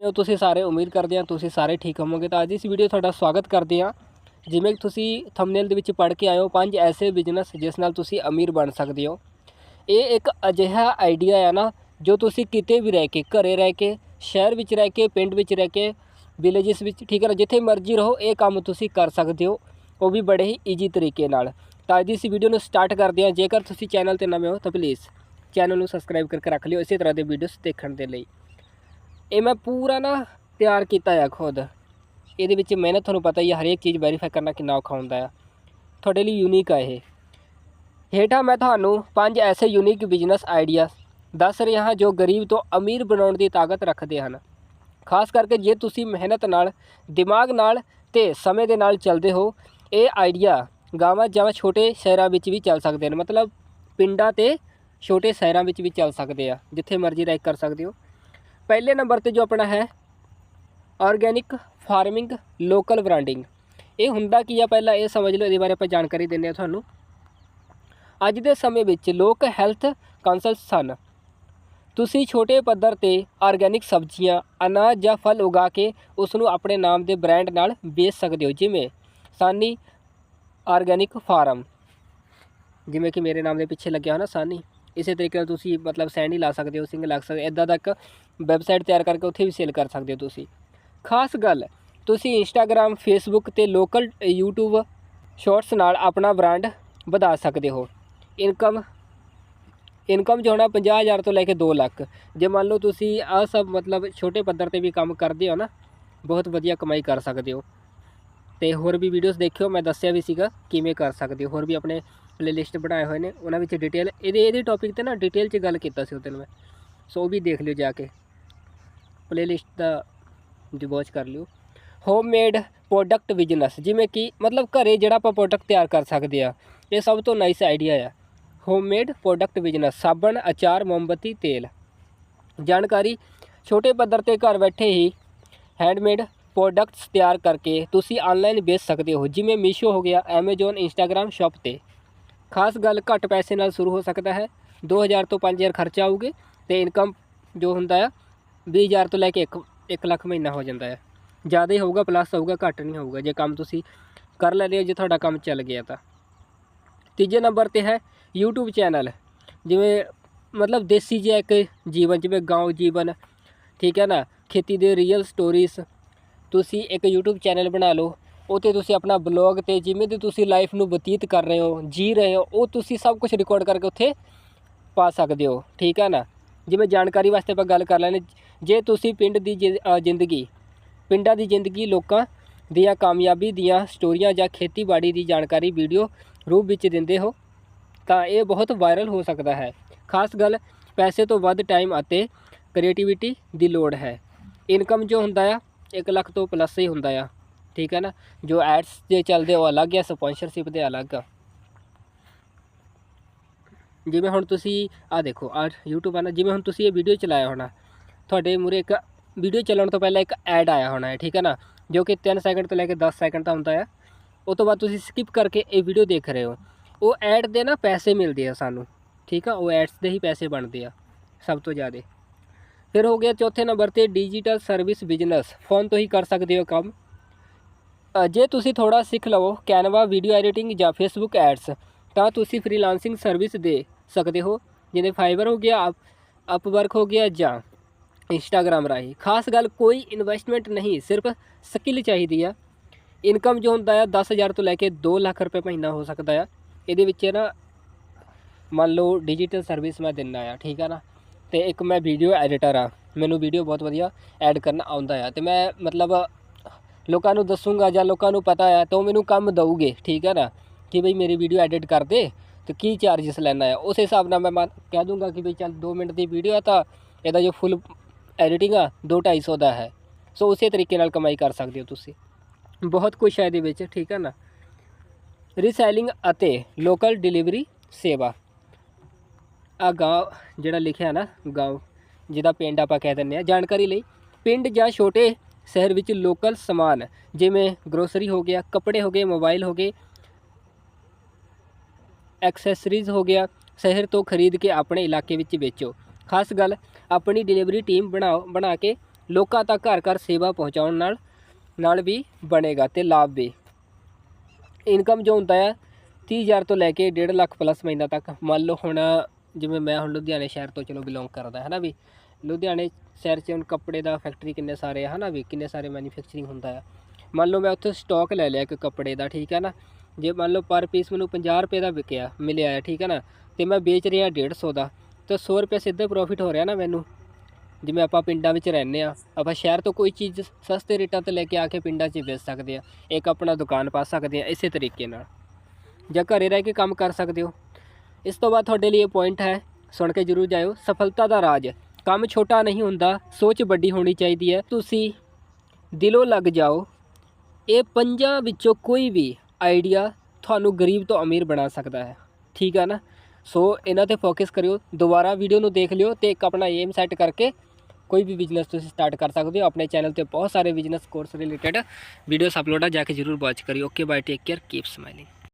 ਜੋ ਤੁਸੀਂ ਸਾਰੇ ਉਮੀਦ ਕਰਦੇ ਹਾਂ ਤੁਸੀਂ ਸਾਰੇ ਠੀਕ ਹੋਵੋਗੇ। ਤਾਂ ਅੱਜ ਇਸ ਵੀਡੀਓ ਤੁਹਾਡਾ ਸਵਾਗਤ ਕਰਦੇ ਹਾਂ। ਜਿਵੇਂ ਕਿ ਤੁਸੀਂ ਥੰਬਨੇਲ ਦੇ ਵਿੱਚ ਪੜ੍ਹ ਕੇ ਆਏ ਹੋ, ਪੰਜ ਐਸੇ ਬਿਜ਼ਨਸ ਜਿਸ ਨਾਲ ਤੁਸੀਂ ਅਮੀਰ ਬਣ ਸਕਦੇ ਹੋ। ਇਹ ਇੱਕ ਅਜਿਹਾ ਆਈਡੀਆ ਹੈ ਨਾ, ਜੋ ਤੁਸੀਂ ਕਿਤੇ ਵੀ ਰਹਿ ਕੇ, ਘਰੇ ਰਹਿ ਕੇ, ਸ਼ਹਿਰ ਵਿੱਚ ਰਹਿ ਕੇ, ਪਿੰਡ ਵਿੱਚ ਰਹਿ ਕੇ ਵਿਲੇਜਸ ਵਿੱਚ, ਠੀਕ ਹੈ ਜਿੱਥੇ ਮਰਜ਼ੀ ਰਹੋ, ਇਹ ਕੰਮ ਤੁਸੀਂ ਕਰ ਸਕਦੇ ਹੋ। ਉਹ ਵੀ ਬੜੇ ਹੀ ਈਜੀ ਤਰੀਕੇ ਨਾਲ। ਤਾਂ ਅੱਜ ਦੀ ਇਸ ਵੀਡੀਓ ਨੂੰ ਸਟਾਰਟ ਕਰਦੇ ਹਾਂ। ਜੇਕਰ ਤੁਸੀਂ ਚੈਨਲ ਤੇ ਨਵੇਂ ਹੋ, ਤਾਂ ਪਲੀਜ਼ ਚੈਨਲ ਨੂੰ ਸਬਸਕ੍ਰਾਈਬ ਕਰਕੇ ਰੱਖ ਲਿਓ, ਇਸੇ ਤਰ੍ਹਾਂ ਦੇ ਵੀਡੀਓਜ਼ ਦੇਖਣ ਦੇ ਲਈ। ਇਹ ਮੈਂ ਪੂਰਾ ਨਾ ਤਿਆਰ ਕੀਤਾ ਆ ਖੁਦ। ਇਹਦੇ ਵਿੱਚ ਮਿਹਨਤ ਤੁਹਾਨੂੰ ਪਤਾ ਹੀ ਹੈ ਹਰੇਕ ਚੀਜ਼ ਵੈਰੀਫਾਈ ਕਰਨਾ ਕਿੰਨਾ ਔਖਾ ਹੁੰਦਾ ਆ। ਤੁਹਾਡੇ ਲਈ ਯੂਨੀਕ ਆ ਇਹ। ਹੇਠਾਂ ਮੈਂ ਤੁਹਾਨੂੰ ਪੰਜ ਐਸੇ ਯੂਨੀਕ ਬਿਜ਼ਨਸ ਆਈਡੀਆਜ਼ ਦੱਸ ਰਿਹਾ ਹਾਂ ਜੋ ਗਰੀਬ ਤੋਂ ਅਮੀਰ ਬਣਾਉਣ ਦੀ ਤਾਕਤ ਰੱਖਦੇ ਹਨ। ਖਾਸ ਕਰਕੇ ਜੇ ਤੁਸੀਂ ਮਿਹਨਤ ਨਾਲ, ਦਿਮਾਗ ਨਾਲ ਤੇ ਸਮੇਂ ਦੇ ਨਾਲ ਚੱਲਦੇ ਹੋ, ਇਹ ਆਈਡੀਆ ਗਾਵਾਂ ਜਾਂ ਛੋਟੇ ਸ਼ਹਿਰਾਂ ਵਿੱਚ ਵੀ ਚੱਲ ਸਕਦੇ ਨੇ ਮਤਲਬ ਪਿੰਡਾਂ ਤੇ ਛੋਟੇ ਸ਼ਹਿਰਾਂ ਵਿੱਚ ਵੀ ਚੱਲ ਸਕਦੇ ਆ, ਜਿੱਥੇ ਮਰਜ਼ੀ ਰਹਿ ਕੇ ਕਰ ਸਕਦੇ ਹੋ। ਪਹਿਲੇ ਨੰਬਰ ਤੇ ਜੋ ਆਪਣਾ ਹੈ ਆਰਗੈਨਿਕ ਫਾਰਮਿੰਗ ਲੋਕਲ ਬ੍ਰਾਂਡਿੰਗ ਇਹ ਹੁੰਦਾ ਕੀ ਆ ਪਹਿਲਾਂ ਇਹ ਸਮਝ ਲਓ, ਇਹਦੇ ਬਾਰੇ ਆਪਾਂ ਜਾਣਕਾਰੀ ਦਿੰਦੇ ਆ ਤੁਹਾਨੂੰ। ਅੱਜ ਦੇ ਸਮੇਂ ਵਿੱਚ ਲੋਕ ਹੈਲਥ ਕੌਂਸਲਸ ਸਨ। ਤੁਸੀਂ ਛੋਟੇ ਪੱਧਰ ਤੇ ਆਰਗੈਨਿਕ ਸਬਜ਼ੀਆਂ, ਅਨਾਜ ਜਾਂ ਫਲ ਉਗਾ ਕੇ ਉਸ ਨੂੰ ਆਪਣੇ ਨਾਮ ਦੇ ਬ੍ਰਾਂਡ ਨਾਲ ਵੇਚ ਸਕਦੇ ਹੋ। ਜਿਵੇਂ ਸਾਨੀ ਆਰਗੈਨਿਕ ਫਾਰਮ। ਜਿਵੇਂ ਕਿ ਮੇਰੇ ਨਾਮ ਦੇ ਪਿੱਛੇ ਲੱਗਿਆ ਹੋਣਾ ਸਾਨੀ। ਇਸੇ ਤਰੀਕੇ ਨਾਲ ਤੁਸੀਂ ਮਤਲਬ ਸੈਂਡੀ ਲਾ ਸਕਦੇ ਹੋ ਸਿੰਗ ਲਾ ਸਕਦੇ ਇਦਾਂ ਤੱਕ ਇੱਕ ਵੈਬਸਾਈਟ ਤਿਆਰ ਕਰਕੇ ਉੱਥੇ ਵੀ ਸੇਲ ਕਰ ਸਕਦੇ ਹੋ ਤੁਸੀਂ। ਖਾਸ ਗੱਲ, ਤੁਸੀਂ ਇੰਸਟਾਗ੍ਰam ਫੇਸਬੁੱਕ ਤੇ ਲੋਕਲ YouTube ਸ਼ਾਰਟਸ ਨਾਲ ਆਪਣਾ ਬ੍ਰਾਂਡ ਵਧਾ ਸਕਦੇ ਹੋ। ਇਨਕਮ ਇਨਕਮ ਜੋ ਹੋਣਾ 50000 ਤੋਂ ਲੈ ਕੇ 2 ਲੱਖ। ਜੇ ਮੰਨ ਲਓ ਤੁਸੀਂ ਆਹ ਸਭ ਮਤਲਬ ਛੋਟੇ ਪੱਧਰ ਤੇ ਵੀ ਕੰਮ ਕਰਦੇ ਹੋ ਨਾ, ਬਹੁਤ ਵਧੀਆ ਕਮਾਈ ਕਰ ਸਕਦੇ ਹੋ। ਤੇ ਹੋਰ ਵੀ ਵੀਡੀਓਜ਼ ਦੇਖਿਓ, ਮੈਂ ਦੱਸਿਆ ਵੀ ਸੀਗਾ ਕਿਵੇਂ ਕਰ ਸਕਦੇ ਹੋ। ਹੋਰ ਵੀ ਆਪਣੇ ਪਲੇਲਿਸਟ ਬਣਾਏ ਹੋਏ ਨੇ, ਉਹਨਾਂ ਵਿੱਚ ਡਿਟੇਲ ਇਹਦੇ ਇਹਦੇ ਟੌਪਿਕ ਤੇ ਨਾ ਡਿਟੇਲ 'ਚ ਗੱਲ ਕੀਤਾ ਸੀ ਉਹਦੇ ਨਾਲ ਮੈਂ। ਸੋ ਉਹ ਵੀ ਦੇਖ ਲਿਓ ਜਾ ਕੇ। ਪਲੇਲਿਸਟ ਦਾ ਜੋ ਵਾਚ ਕਰ ਲਿਓ। ਹੋਮਮੇਡ ਪ੍ਰੋਡਕਟ ਬਿਜ਼ਨਸ ਜਿਵੇਂ ਕਿ ਮਤਲਬ ਘਰੇ ਜਿਹੜਾ ਆਪਾਂ ਪ੍ਰੋਡਕਟ ਤਿਆਰ ਕਰ ਸਕਦੇ ਆ, ਇਹ ਸਭ ਤੋਂ ਨਾਈਸ ਆਈਡੀਆ ਆ। ਹੋਮਮੇਡ ਪ੍ਰੋਡਕਟ ਬਿਜ਼ਨਸ ਸਾਬਣ, ਅਚਾਰ, ਮੋਮਬੱਤੀ, ਤੇਲ। ਜਾਣਕਾਰੀ, ਛੋਟੇ ਪੱਧਰ ਤੇ ਘਰ ਬੈਠੇ ਹੀ ਹੈਂਡਮੇਡ ਪ੍ਰੋਡਕਟਸ ਤਿਆਰ ਕਰਕੇ ਤੁਸੀਂ ਆਨਲਾਈਨ ਵੇਚ ਸਕਦੇ ਹੋ, ਜਿਵੇਂ ਮੀਸ਼ੋ ਹੋ ਗਿਆ ਐਮਾਜ਼ੋਨ ਇੰਸਟਾਗ੍ਰam ਸ਼ਾਪ ਤੇ। ਖਾਸ ਗੱਲ ਘੱਟ ਪੈਸੇ ਨਾਲ ਸ਼ੁਰੂ ਹੋ ਸਕਦਾ ਹੈ। 2000 ਤੋਂ 5000 ਖਰਚਾ ਆਊਗੇ ਤੇ ਇਨਕਮ ਜੋ ਹੁੰਦਾ ਆ 20000 ਤੋਂ ਲੈ ਕੇ 1 1 ਲੱਖ ਮਹੀਨਾ ਹੋ ਜਾਂਦਾ ਹੈ ਜ਼ਿਆਦਾ ਹੀ ਹੋਊਗਾ ਪਲੱਸ ਹੋਊਗਾ, ਘੱਟ ਨਹੀਂ ਹੋਊਗਾ। ਜੇ ਕੰਮ ਤੁਸੀਂ ਕਰ ਲੈਂਦੇ ਹੋ, ਜੇ ਤੁਹਾਡਾ ਕੰਮ ਚੱਲ ਗਿਆ ਤਾਂ। ਤੀਜੇ ਨੰਬਰ ਤੇ ਹੈ YouTube ਚੈਨਲ ਜਿਵੇਂ ਮਤਲਬ ਦੇਸੀ ਜਿਹਾ ਇੱਕ ਜੀਵਨ, ਜਿਵੇਂ ਗਾਉਂ ਜੀਵਨ, ਠੀਕ ਹੈ ਨਾ? ਖੇਤੀ ਦੇ ਰੀਅਲ ਸਟੋਰੀਜ਼ ਤੁਸੀਂ ਇੱਕ YouTube ਚੈਨਲ ਬਣਾ ਲਓ। ਉਹ 'ਤੇ ਤੁਸੀਂ ਆਪਣਾ ਬਲੌਗ ਤੇ ਜਿਵੇਂ ਦੀ ਤੁਸੀਂ ਲਾਈਫ ਨੂੰ ਬਤੀਤ ਕਰ ਰਹੇ ਹੋ, ਜੀ ਰਹੇ ਹੋ, ਉਹ ਤੁਸੀਂ ਸਭ ਕੁਝ ਰਿਕਾਰਡ ਕਰਕੇ ਉੱਥੇ ਪਾ ਸਕਦੇ ਹੋ, ਠੀਕ ਹੈ ਨਾ? ਜਿਵੇਂ ਜਾਣਕਾਰੀ ਵਾਸਤੇ ਆਪਾਂ ਗੱਲ ਕਰ ਲੈਣੇ ਜੇ ਤੁਸੀਂ ਪਿੰਡ ਦੀ ਜਿ- ਜ਼ਿੰਦਗੀ, ਪਿੰਡਾਂ ਦੀ ਜ਼ਿੰਦਗੀ ਲੋਕਾਂ ਦੀਆਂ ਕਾਮਯਾਬੀ ਦੀਆਂ ਸਟੋਰੀਆਂ ਜਾਂ ਖੇਤੀਬਾੜੀ ਦੀ ਜਾਣਕਾਰੀ ਵੀਡੀਓ ਰੂਪ ਵਿੱਚ ਦਿੰਦੇ ਹੋ, ਤਾਂ ਇਹ ਬਹੁਤ ਵਾਇਰਲ ਹੋ ਸਕਦਾ ਹੈ। ਖਾਸ ਗੱਲ, ਪੈਸੇ ਤੋਂ ਵੱਧ ਟਾਈਮ ਅਤੇ ਕ੍ਰੀਏਟੀਵਿਟੀ ਦੀ ਲੋੜ ਹੈ। ਇਨਕਮ ਜੋ ਹੁੰਦਾ ਆ 1 ਲੱਖ ਤੋਂ ਪਲੱਸ ਹੀ ਹੁੰਦਾ ਆ। ਠੀਕ ਹੈ ਨਾ? ਜੋ ਐਡਸ ਦੇ ਚੱਲਦੇ ਉਹ ਅਲੱਗ ਆ ਸਪਾਂਸਰਸ਼ਿਪ ਦੇ ਅਲੱਗ ਆ। ਜਿਵੇਂ ਹੁਣ ਤੁਸੀਂ ਆ ਦੇਖੋ ਆ YouTube ਆ ਨਾ, ਜਿਵੇਂ ਹੁਣ ਤੁਸੀਂ ਇਹ ਵੀਡੀਓ ਚਲਾਇਆ ਹੋਣਾ, ਤੁਹਾਡੇ ਮੂਰੇ ਇੱਕ ਵੀਡੀਓ ਚੱਲਣ ਤੋਂ ਪਹਿਲਾਂ ਇੱਕ ਐਡ ਆਇਆ ਹੋਣਾ ਹੈ, ਠੀਕ ਹੈ ਨਾ? ਜੋ ਕਿ 3 ਸੈਕਿੰਡ ਤੋਂ ਲੈ ਕੇ 10 ਸੈਕਿੰਡ ਦਾ ਹੁੰਦਾ ਆ। ਉਹ ਤੋਂ ਬਾਅਦ ਤੁਸੀਂ ਸਕਿਪ ਕਰਕੇ ਇਹ ਵੀਡੀਓ ਦੇਖ ਰਹੇ ਹੋ। ਉਹ ਐਡ ਦੇ ਨਾ ਪੈਸੇ ਮਿਲਦੇ ਆ ਸਾਨੂੰ, ਠੀਕ ਆ? ਉਹ ਐਡਸ ਦੇ ਹੀ ਪੈਸੇ ਬਣਦੇ ਆ, ਸਭ ਤੋਂ ਜ਼ਿਆਦਾ। ਫਿਰ ਹੋ ਗਿਆ ਚੌਥੇ ਨੰਬਰ ਤੇ ਡਿਜੀਟਲ ਸਰਵਿਸ ਬਿਜ਼ਨਸ ਫੋਨ ਤੋਂ ਹੀ ਕਰ ਸਕਦੇ ਹੋ ਕੰਮ। ਜੇ ਤੁਸੀਂ ਥੋੜਾ ਸਿੱਖ ਲਵੋ ਕੈਨਵਾ ਵੀਡੀਓ ਐਡੀਟਿੰਗ ਜਾਂ ਫੇਸਬੁੱਕ ਐਡਸ, ਤਾਂ ਤੁਸੀਂ ਫ੍ਰੀਲਾਂਸਿੰਗ ਸਰਵਿਸ ਦੇ ਸਕਦੇ ਹੋ ਜਿਵੇਂ ਫਾਈਬਰ ਹੋ ਗਿਆ ਅਪਵਰਕ ਹੋ ਗਿਆ ਜਾਂ ਇੰਸਟਾਗ੍ਰਾਮ ਰਾਹੀਂ। ਖਾਸ ਗੱਲ ਕੋਈ ਇਨਵੈਸਟਮੈਂਟ ਨਹੀਂ, ਸਿਰਫ ਸਕਿੱਲ ਚਾਹੀਦੀ ਆ। ਇਨਕਮ ਜੋ ਹੁੰਦਾ ਆ 10000 ਤੋਂ ਲੈ ਕੇ 2 ਲੱਖ ਰੁਪਏ ਮਹੀਨਾ ਹੋ ਸਕਦਾ ਆ। ਇਹਦੇ ਵਿੱਚ ਨਾ ਮੰਨ ਲਓ ਡਿਜੀਟਲ ਸਰਵਿਸ ਮੈਂ ਦਿੰਦਾ ਆ, ਠੀਕ ਆ ਨਾ? ਤੇ ਇੱਕ ਮੈਂ ਵੀਡੀਓ ਐਡੀਟਰ ਆ। ਮੈਨੂੰ ਵੀਡੀਓ ਬਹੁਤ ਵਧੀਆ ਐਡ ਕਰਨਾ ਆਉਂਦਾ ਆ। ਤੇ ਮੈਂ ਮਤਲਬ ਲੋਕਾਂ ਨੂੰ ਦੱਸੂਗਾ ਜਾਂ ਲੋਕਾਂ ਨੂੰ ਪਤਾ ਆ, ਤਾਂ ਉਹ ਮੈਨੂੰ ਕੰਮ ਦਊਗੇ, ਠੀਕ ਹੈ ਨਾ? ਕਿ ਬਈ ਮੇਰੀ ਵੀਡੀਓ ਐਡਿਟ ਕਰ ਦੇ, ਤੇ ਕੀ ਚਾਰजेस ਲੈਣਾ ਆ? ਉਸ ਹਿਸਾਬ ਨਾਲ ਮੈਂ ਕਹਿ ਦੂੰਗਾ ਕਿ ਬਈ ਚੱਲ 2 ਮਿੰਟ ਦੀ ਵੀਡੀਓ ਆ ਤਾਂ ਇਹਦਾ ਜੋ ਫੁੱਲ ਐਡੀਟਿੰਗ ਆ 2 250 ਦਾ ਹੈ। ਸੋ ਉਸੇ ਤਰੀਕੇ ਨਾਲ ਕਮਾਈ ਕਰ ਸਕਦੇ ਹੋ ਤੁਸੀਂ। ਬਹੁਤ ਕੁਝ ਹੈ ਇਹਦੇ ਵਿੱਚ, ਠੀਕ ਹੈ ਨਾ? ਰੀਸੈਲਿੰਗ ਅਤੇ ਲੋਕਲ ਡਿਲੀਵਰੀ ਸੇਵਾ। ਆ ਗਾਂਵ, ਜਿਹੜਾ ਲਿਖਿਆ ਨਾ, ਗਾਂਵ, ਜਿਹਦਾ ਪਿੰਡ ਆਪਾਂ ਕਹਿ ਦਿੰਨੇ ਆ, ਜਾਣਕਾਰੀ ਲਈ। ਪਿੰਡ ਜਾਂ ਛੋਟੇ ਸ਼ਹਿਰ ਵਿੱਚ ਲੋਕਲ ਸਮਾਨ, ਜਿਵੇਂ ਗਰੋਸਰੀ ਹੋ ਗਿਆ, ਕੱਪੜੇ ਹੋ ਗਏ ਮੋਬਾਈਲ ਹੋ ਗਏ ਐਕਸੈਸਰੀਜ਼ ਹੋ ਗਿਆ, ਸ਼ਹਿਰ ਤੋਂ ਖਰੀਦ ਕੇ ਆਪਣੇ ਇਲਾਕੇ ਵਿੱਚ ਵੇਚੋ। ਖਾਸ ਗੱਲ, ਆਪਣੀ ਡਿਲੀਵਰੀ ਟੀਮ ਬਣਾਓ, ਬਣਾ ਕੇ ਲੋਕਾਂ ਤੱਕ ਘਰ ਘਰ ਸੇਵਾ ਪਹੁੰਚਾਉਣ ਨਾਲ ਨਾਲ ਵੀ ਬਣੇਗਾ ਤੇ ਲਾਭ ਵੀ। ਇਨਕਮ ਜੋ ਹੁੰਦਾ ਹੈ 30000 ਤੋਂ ਲੈ ਕੇ 1.5 ਲੱਖ ਪਲੱਸ ਮਹੀਨਾ ਤੱਕ। ਮੰਨ ਲਓ ਹੁਣ, ਜਿਵੇਂ ਮੈਂ ਹੁਣ ਲੁਧਿਆਣੇ ਸ਼ਹਿਰ ਤੋਂ ਚਲੋ ਬਿਲੋਂਗ ਕਰਦਾ ਹੈ ਨਾ ਵੀ? ਲੁਧਿਆਣੇ ਸ਼ਹਿਰ 'ਚ ਹੁਣ ਕੱਪੜੇ ਦਾ ਫੈਕਟਰੀ ਕਿੰਨੇ ਸਾਰੇ ਆ, ਹਨਾ ਵੀ ਕਿੰਨੇ ਸਾਰੇ ਮੈਨੂਫੈਕਚਰਿੰਗ ਹੁੰਦਾ ਆ। ਮੰਨ ਲਓ ਮੈਂ ਉੱਥੇ ਸਟਾਕ ਲੈ ਲਿਆ ਇੱਕ ਕੱਪੜੇ ਦਾ, ਠੀਕ ਹੈ ਨਾ? ਜੇ ਮੰਨ ਲਓ ਪਰ ਪੀਸ ਮੈਨੂੰ 50 ਰੁਪਏ ਦਾ ਵਿਕਿਆ, ਮਿਲਿਆ ਹੈ ਠੀਕ ਹੈ ਨਾ? ਤੇ ਮੈਂ ਵੇਚ ਰਿਹਾ 150 ਦਾ, ਤਾਂ 100 ਰੁਪਏ ਸਿੱਧੇ ਪ੍ਰੋਫਿਟ ਹੋ ਰਿਹਾ ਨਾ ਮੈਨੂੰ। ਜਿਵੇਂ ਆਪਾਂ ਪਿੰਡਾਂ ਵਿੱਚ ਰਹਿੰਦੇ ਆ, ਆਪਾਂ ਸ਼ਹਿਰ ਤੋਂ ਕੋਈ ਚੀਜ਼ ਸਸਤੇ ਰੇਟਾਂ ਤੇ ਲੈ ਕੇ ਆ ਕੇ ਪਿੰਡਾਂ 'ਚ ਵੇਚ ਸਕਦੇ ਆ। ਇੱਕ ਆਪਣਾ ਦੁਕਾਨ ਪਾ ਸਕਦੇ ਆ, ਇਸੇ ਤਰੀਕੇ ਨਾਲ। ਜਾਂ ਘਰੇ ਰਹਿ ਕੇ ਕੰਮ ਕਰ ਸਕਦੇ ਹੋ। ਇਸ ਤੋਂ ਬਾਅਦ ਤੁਹਾਡੇ ਲਈ ਇਹ ਪੁਆਇੰਟ ਹੈ, ਸੁਣ ਕੇ ਜਰੂਰ ਜਾਇਓ, ਸਫਲਤਾ ਦਾ ਰਾਜ। ਕੰਮ ਛੋਟਾ ਨਹੀਂ ਹੁੰਦਾ, ਸੋਚ ਵੱਡੀ ਹੋਣੀ ਚਾਹੀਦੀ ਹੈ। ਤੁਸੀਂ ਦਿਲੋਂ ਲੱਗ ਜਾਓ। ਇਹ ਪੰਜਾਂ ਵਿੱਚੋਂ ਕੋਈ ਵੀ ਆਈਡੀਆ ਤੁਹਾਨੂੰ ਗਰੀਬ ਤੋਂ ਅਮੀਰ ਬਣਾ ਸਕਦਾ ਹੈ। ਠੀਕ ਹੈ ਨਾ? ਸੋ ਇਹਨਾਂ ਤੇ ਫੋਕਸ ਕਰਿਓ। ਦੁਬਾਰਾ ਵੀਡੀਓ ਨੂੰ ਦੇਖ ਲਿਓ ਤੇ ਇੱਕ ਆਪਣਾ ਏਮ ਸੈੱਟ ਕਰਕੇ ਕੋਈ ਵੀ ਬਿਜ਼ਨਸ ਤੁਸੀਂ ਸਟਾਰਟ ਕਰ ਸਕਦੇ ਹੋ। ਆਪਣੇ ਚੈਨਲ ਤੇ ਬਹੁਤ ਸਾਰੇ business course related videos upload ਆ, ਜਾ ਕੇ ਜਰੂਰ ਵਾਚ ਕਰਿਓ। Okay bye take care keep smiling